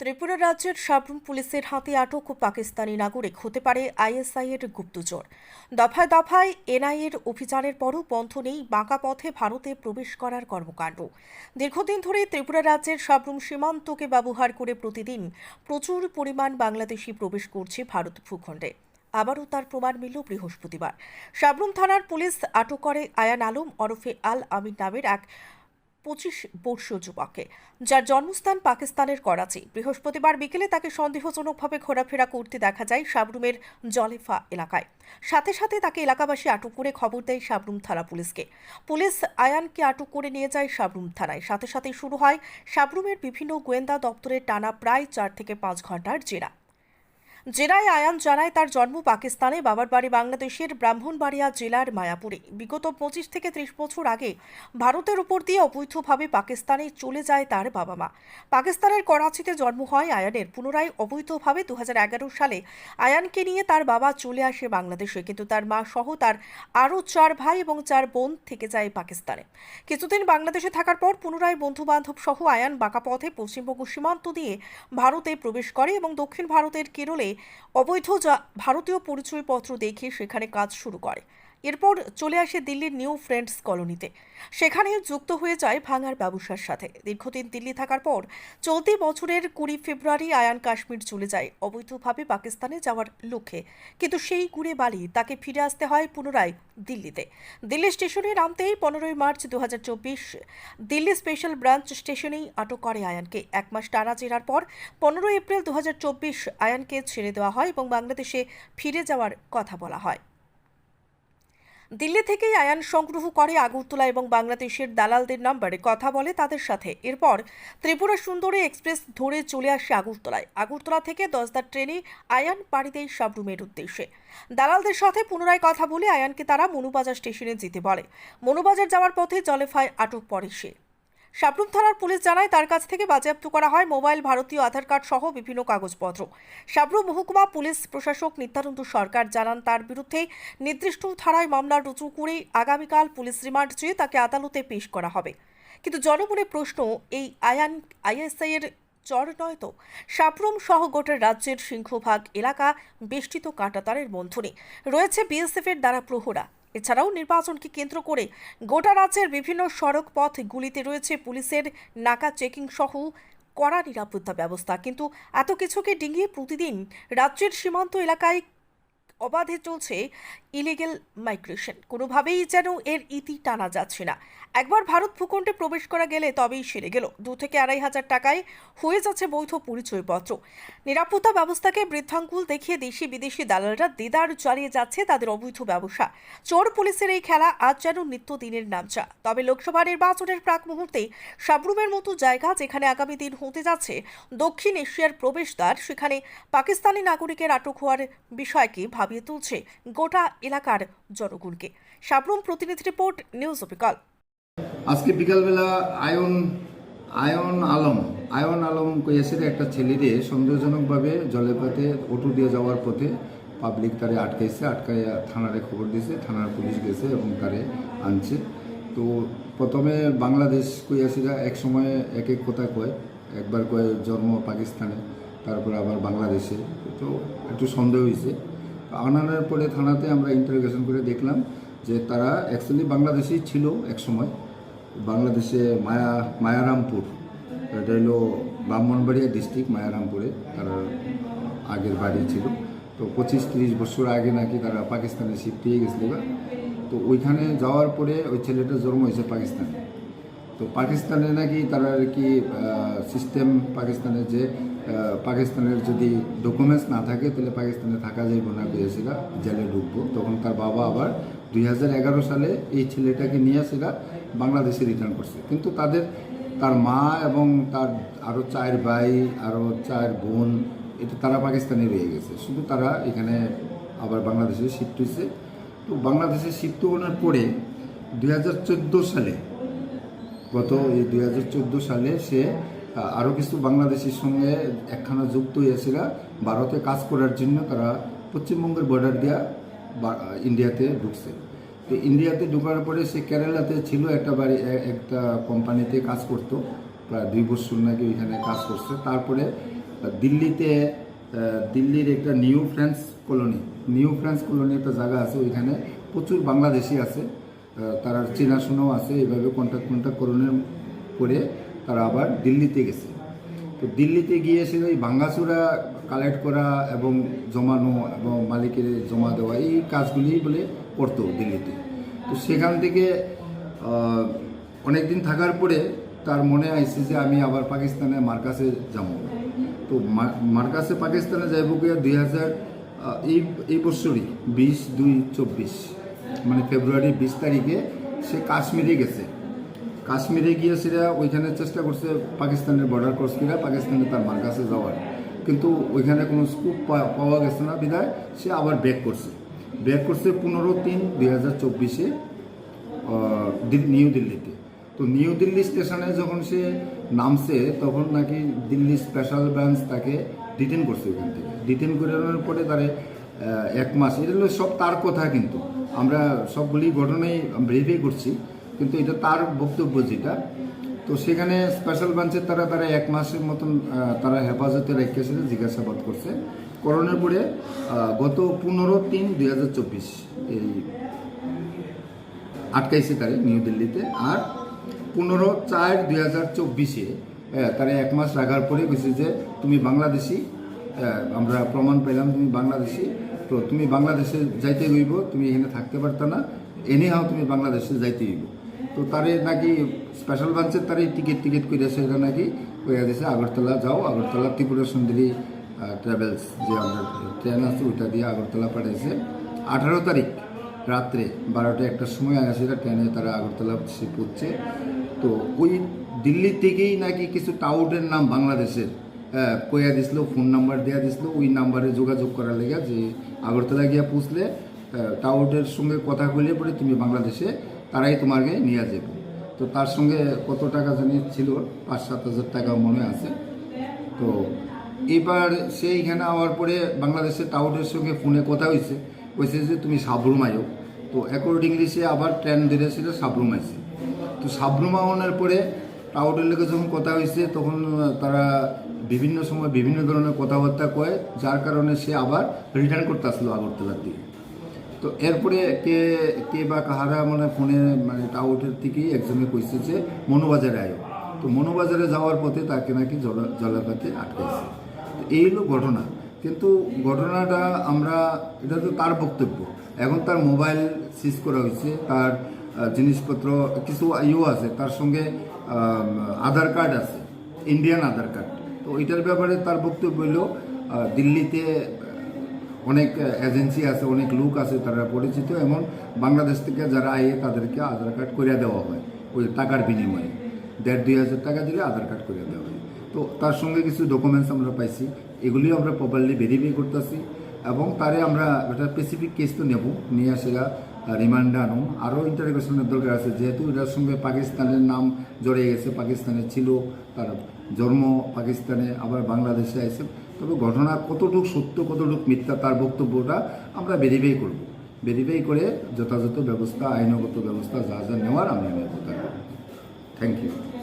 ত্রিপুরা রাজ্যের সাবরুম পুলিশের হাতে আটক পাকিস্তানি নাগরিক হতে পারে আইএসআই এর গুপ্তচর। দফায় দফায় এনআইএর অভিযানের পরও বন্ধ নেই বাঁকা পথে ভারতে প্রবেশ করার কর্মকাণ্ড। দীর্ঘদিন ধরে ত্রিপুরা রাজ্যের সাবরুম সীমান্তকে ব্যবহার করে প্রতিদিন প্রচুর পরিমাণ বাংলাদেশি প্রবেশ করছে ভারত ভূখণ্ডে। আবারও তার প্রমাণ মিলল বৃহস্পতিবার। সাবরুম থানার পুলিশ আটক করে আয়ান আলম ওরফে আল আমিন নামের এক পঁচিশ বর্ষীয় যুবককে, যার জন্মস্থান পাকিস্তানের করাচি। বৃহস্পতিবার বিকেলে তাকে সন্দেহজনকভাবে ঘোরাফেরা করতে দেখা যায় সাবরুমের জলেফা এলাকায়। সাথে সাথে তাকে এলাকাবাসী আটক করে খবর দেয় সাবরুম থানা পুলিশকে। পুলিশ আয়ানকে আটক করে নিয়ে যায় সাবরুম থানায়। সাথে সাথে শুরু হয় সাবরুমের বিভিন্ন গোয়েন্দা দপ্তরের টানা প্রায় চার থেকে পাঁচ ঘণ্টার জেরা। জেরায় আয়ান জানায় তার জন্ম পাকিস্তানে, বাবার বাড়ি বাংলাদেশের ব্রাহ্মণবাড়িয়া জেলার মায়াপুরে। বিগত পঁচিশ থেকে ত্রিশ বছর আগে ভারতের উপর দিয়ে অবৈধভাবে পাকিস্তানে চলে যায় তার বাবা মা। পাকিস্তানের করাচিতে জন্ম হয় আয়ানের। পুনরায় অবৈধভাবে দু হাজার এগারো সালে আয়ানকে নিয়ে তার বাবা চলে আসে বাংলাদেশে। কিন্তু তার মা সহ তার আরও চার ভাই এবং চার বোন থেকে যায় পাকিস্তানে। কিছুদিন বাংলাদেশে থাকার পর পুনরায় বন্ধু বান্ধব সহ আয়ান বাঁকা পথে পশ্চিমবঙ্গ সীমান্ত দিয়ে ভারতে প্রবেশ করে এবং দক্ষিণ ভারতের কেরলে অবৈধ ভারতীয় পরিচয়পত্র দেখে সেখানে কাজ শুরু করে। এরপর চলে আসে দিল্লির নিউ ফ্রেন্ডস কলোনিতে। সেখানে যুক্ত হয়ে যায় ভাঙার ব্যবসার সাথে। দীর্ঘদিন দিল্লি থাকার পর চলতি বছরের কুড়ি ফেব্রুয়ারি আয়ান কাশ্মীর চলে যায়। অবৈধভাবে পাকিস্তানে যাওয়ার লক্ষ্যে। কিন্তু সেই কুড়ে বালি তাকে ফিরে আসতে হয় পুনরায় দিল্লিতে। দিল্লি স্টেশনে নামতেই পনেরোই মার্চ দু হাজার চব্বিশ দিল্লি স্পেশাল ব্রাঞ্চ স্টেশনেই আটক করে আয়ানকে। এক মাস টানা জেরার পর পনেরোই এপ্রিল দু হাজার চব্বিশ আয়ানকে ছেড়ে দেওয়া হয় এবং বাংলাদেশে ফিরে যাওয়ার কথা বলা হয়। দিল্লি থেকেই আয়ান সংগ্রহ করে আগরতলা এবং বাংলাদেশের দালালদের নাম্বারে কথা বলে তাদের সাথে। এরপর ত্রিপুরা সুন্দরী এক্সপ্রেস ধরে চলে আসে আগরতলায়। আগরতলা থেকে দশদার ট্রেনে আয়ান পাড়ি দেয় সাবরুমের উদ্দেশ্যে। দালালদের সাথে পুনরায় কথা বলে আয়ানকে তারা মনুবাজার স্টেশনে যেতে বলে। মনুবাজার যাওয়ার পথে জলেফায় আটক পড়ে সে। সাবরুম থানার পুলিশ জানায়, তার কাছ থেকে বাজেয়াপ্ত করা হয় মোবাইল, ভারতীয় আধার কার্ড সহ বিভিন্ন কাগজপত্র। সাবরুম মহকুমা পুলিশ প্রশাসক নিত্যানন্দ সরকার জানান, তার বিরুদ্ধে নির্দিষ্ট ধারায় মামলা রুজু করে আগামীকাল পুলিশ রিমান্ড চেয়ে তাকে আদালতে পেশ করা হবে। কিন্তু জনমনে প্রশ্ন, এই আয়ান আইএসআই এর চর নয় তো? সাবরুম সহ গোটা রাজ্যের সিংহভাগ এলাকা বেষ্টিত কাঁটাতারের বন্ধনে। রয়েছে বিএসএফ এর দ্বারা প্রহরা। এছাড়াও নির্বাচনকে কেন্দ্র করে গোটা রাজ্যের বিভিন্ন সড়ক পথগুলিতে রয়েছে পুলিশের নাকা চেকিং সহ কড়া নিরাপত্তা ব্যবস্থা। কিন্তু এত কিছুকে ডিঙিয়ে প্রতিদিন রাজ্যের সীমান্ত এলাকায় অবাধে চলছে ইলিগেল মাইগ্রেশন কোনোভাবেই যেন এর ইতি টানা যাচ্ছে না। একবার ভারত ভূখণ্ডে প্রবেশ করা গেলে তবেই সেরে গেল। দু থেকে আড়াই হাজার টাকায় হয়ে যাচ্ছে বৈধ পরিচয়পত্র। নিরাপত্তা ব্যবস্থাকে বৃদ্ধাঙ্গুল দেখিয়ে দেশি বিদেশি দালালরা দেদার চালিয়ে যাচ্ছে তাদের অবৈধ ব্যবসা। চোর পুলিশের এই খেলা আজ যেন নিত্যদিনের নামচা তবে লোকসভা নির্বাচনের প্রাক মুহূর্তে সাবরুমের মতো জায়গা যেখানে আগামী দিন হতে যাচ্ছে দক্ষিণ এশিয়ার প্রবেশদ্বার, সেখানে পাকিস্তানি নাগরিকের আটক হওয়ার বিষয়কে ভাবিয়ে তুলছে গোটা এলাকার জনগণকে। সাবরুম প্রতিনিধি রিপোর্ট, নিউজ অপিকল আজকে বিকালবেলা আয়ন আয়ন আলম আয়ন আলম কইয়াছে একটা ছেলে ছেলেরে সন্দেহজনকভাবে জলের পথে অটো দিয়ে যাওয়ার পথে পাবলিক তারে আটকাইছে, আটকাইয়া থানারে খবর দিয়েছে থানার পুলিশ গেছে এবং তারে আনছে। তো প্রথমে বাংলাদেশ কইয়াছিরা এক সময় এক এক কথা কয়, একবার কয় জন্ম পাকিস্তানে, তারপর আবার বাংলাদেশে। তো একটু সন্দেহ হয়েছে আনানোর পরে থানাতে আমরা ইন্টারোগেশন করে দেখলাম যে তারা অ্যাকচুয়ালি বাংলাদেশেই ছিল এক সময়। বাংলাদেশে মায়া, মায়ারামপুর, এটা হলো ব্রাহ্মণবাড়িয়া ডিস্ট্রিক্ট মায়ারামপুরে তার আগের বাড়ি ছিল। তো পঁচিশ, তিরিশ বছর আগে নাকি তারা পাকিস্তানে শিফট হয়ে গেছিল তো ওইখানে যাওয়ার পরে ওই ছেলেটা জন্ম হয়েছে পাকিস্তানে। তো পাকিস্তানে নাকি তারা আর কি সিস্টেম পাকিস্তানের যে পাকিস্তানের যদি ডকুমেন্টস না থাকে, তাহলে পাকিস্তানে থাকা যাইব না পেয়েছিল জেলে ঢুকবো। তখন তার বাবা আবার দুই হাজার এগারো সালে এই ছেলেটাকে নিয়ে সেটা বাংলাদেশে রিটার্ন করছে। কিন্তু তাদের, তার মা এবং তার আরও চার ভাই আরও চার বোন, এটা তারা পাকিস্তানে রয়ে গেছে। শুধু তারা এখানে আবার বাংলাদেশে শিফট হয়েছে তো বাংলাদেশে শিফট হওয়ার পরে দুই হাজার চোদ্দ সালে, গত এই দুই হাজার চোদ্দ সালে সে আরও কিছু বাংলাদেশের সঙ্গে একখানা যুক্ত হয়েছিল ভারতে কাজ করার জন্য তারা পশ্চিমবঙ্গের বর্ডার দিয়া ইন্ডিয়াতে ঢুকছে। তো ইন্ডিয়াতে ঢুকার পরে সে কেরালাতে ছিল একটা বাড়ি একটা কোম্পানিতে কাজ করতো। প্রায় দুই বছর নাকি ওইখানে কাজ করছে। তারপরে দিল্লিতে দিল্লির একটা new France colony new France colony একটা জায়গা আছে ওইখানে। প্রচুর বাংলাদেশি আছে। তারা চেনাশোনাও আছে। এইভাবে কন্ট্যাক্ট কন্ট্যাক্ট করণের করে তারা আবার দিল্লিতে গেছে। তো দিল্লিতে গিয়ে সে ওই ভাঙ্গাচুরা কালেক্ট করা এবং জমানো এবং মালিকের জমা দেওয়া, এই কাজগুলি বলে করতো দিল্লিতে। তো সেখান থেকে অনেক দিন থাকার পরে তার মনে আইছে যে আমি আবার পাকিস্তানে মার্কাসে যাব। তো মার্কাসে পাকিস্তানে যাইব গিয়ে দুই হাজার এই এই বছরই বিশ দুই চব্বিশ মানে ফেব্রুয়ারি বিশ তারিখে সে কাশ্মীরে গেছে। কাশ্মীরে গিয়ে সেটা ওইখানে চেষ্টা করছে পাকিস্তানের বর্ডার ক্রস করে পাকিস্তানে তার মার কাছে যাওয়ার। কিন্তু ওইখানে কোনো স্কুপ পাওয়া গেছে না বিধায়, সে আবার ব্যাক করছে। ব্যাক করছে পনেরো তিন দুই হাজার চব্বিশে নিউ দিল্লিতে। তো নিউ দিল্লি স্টেশনে যখন সে নামছে, তখন নাকি দিল্লি স্পেশাল ব্রাঞ্চ তাকে ডিটেন করছে ওইখান থেকে। ডিটেন করানোর পরে তারে এক মাস, এটা সব তার কথা কিন্তু। আমরা সবগুলি ঘটনাই ভেরিফাই করছি। কিন্তু এটা তার বক্তব্য যেটা। তো সেখানে স্পেশাল ব্রাঞ্চের তারা তারা এক মাসের মতন তারা হেফাজতে রেখেছিল জিজ্ঞাসাবাদ করছে। করোনার পরে গত পনেরো তিন দুই হাজার চব্বিশ, এই আটকাইছে তারে নিউ দিল্লিতে। আর পনেরো চার দুই হাজার চব্বিশে তারা এক মাস রাখার পরে গেছে যে, তুমি বাংলাদেশি আমরা প্রমাণ পেলাম তুমি বাংলাদেশি। তো তুমি বাংলাদেশে যাইতে হইব, তুমি এখানে থাকতে পারতা না। এনে হাও তুমি বাংলাদেশে যাইতে হইব। তো তারে নাকি স্পেশাল ব্রাঞ্চের তারে টিকিট টিকিট করে সেটা নাকি কইয়া দিছে, আগরতলা যাও, আগরতলা ত্রিপুরা সুন্দরী ট্রাভেলস যে আমরা ট্রেন আছে ওইটা দিয়ে আগরতলা পাঠাইছে। আঠারো তারিখ রাত্রে বারোটা একটার সময় সেটা ট্রেনে তারা আগরতলা সে পড়ছে। তো ওই দিল্লি থেকেই নাকি কিছু টাউটের নাম বাংলাদেশের কইয়া দিছিল ফোন নাম্বার দেওয়া দিছিল, ওই নাম্বারে যোগাযোগ করার লেগে যে আগরতলা গিয়া পুষলে টাউটের সঙ্গে কথা কইলে পরে তুমি বাংলাদেশে তারাই তোমাকে নিয়ে যাবে। তো তার সঙ্গে কত টাকা জানি ছিল, পাঁচ সাত হাজার টাকা মনে আছে। তো এবার সেইখানে আওয়ার পরে বাংলাদেশের টাউটের সঙ্গে ফোনে কথা হয়েছে। কইছে যে, তুমি সাবরুম আয়ো। তো অ্যাকর্ডিংলি সে আবার ট্রেন ধরে সেটা সাবরুম আইছে। তো সাবরুম আওয়ানোর পরে টাউটের লোকের যখন কথা হয়েছে তখন তারা বিভিন্ন সময় বিভিন্ন ধরনের কথাবার্তা কয়, যার কারণে সে আবার রিটার্ন করতে আসলো আগরতলার দিকে। তো এরপরে কে কে বা কাহারা মানে ফোনে মানে টাউটের থেকেই একজনে কইছে যে, মনোবাজারে আয়ো। তো মনোবাজারে যাওয়ার পথে তাকে নাকি জলা জলাপাতে আটকাইছে। তো এই হলো ঘটনা। কিন্তু ঘটনাটা আমরা, এটা তো তার বক্তব্য। এখন তার মোবাইল সিজ করা হয়েছে তার জিনিসপত্র, কিছু ইও আছে, তার সঙ্গে আধার কার্ড আছে, ইন্ডিয়ান আধার কার্ড। তো এটার ব্যাপারে তার বক্তব্য হলো দিল্লিতে অনেক এজেন্সি আছে, অনেক লোক আছে তারা পরিচিত এমন বাংলাদেশ থেকে যারা আয়ে তাদেরকে আধার কার্ড করে দেওয়া হয়, ওই টাকার বিনিময়ে। দেড়, দুই হাজার টাকা দিলে আধার কার্ড করে দেওয়া হয়। তো তার সঙ্গে কিছু ডকুমেন্টস আমরা পাইছি এগুলিও আমরা প্রপারলি ভেরিফাই করতেছি, এবং তারে আমরা একটা স্পেসিফিক কেস তো নেব, নিয়ে আসেরা রিমান্ডে আনো। আরও ইন্টারোগেশনের দরকার আছে, যেহেতু এটার সঙ্গে পাকিস্তানের নাম জড়িয়ে গেছে, পাকিস্তানে ছিল, তার জন্ম পাকিস্তানে, আবার বাংলাদেশে আছে তবে ঘটনা কতটুকু সত্য, কতটুকু মিথ্যা তার বক্তব্যটা আমরা ভেরিফাই করব। ভেরিফাই করে যথাযথ ব্যবস্থা, আইনগত ব্যবস্থা যা যা নেওয়ার আমরা নেব থ্যাংক ইউ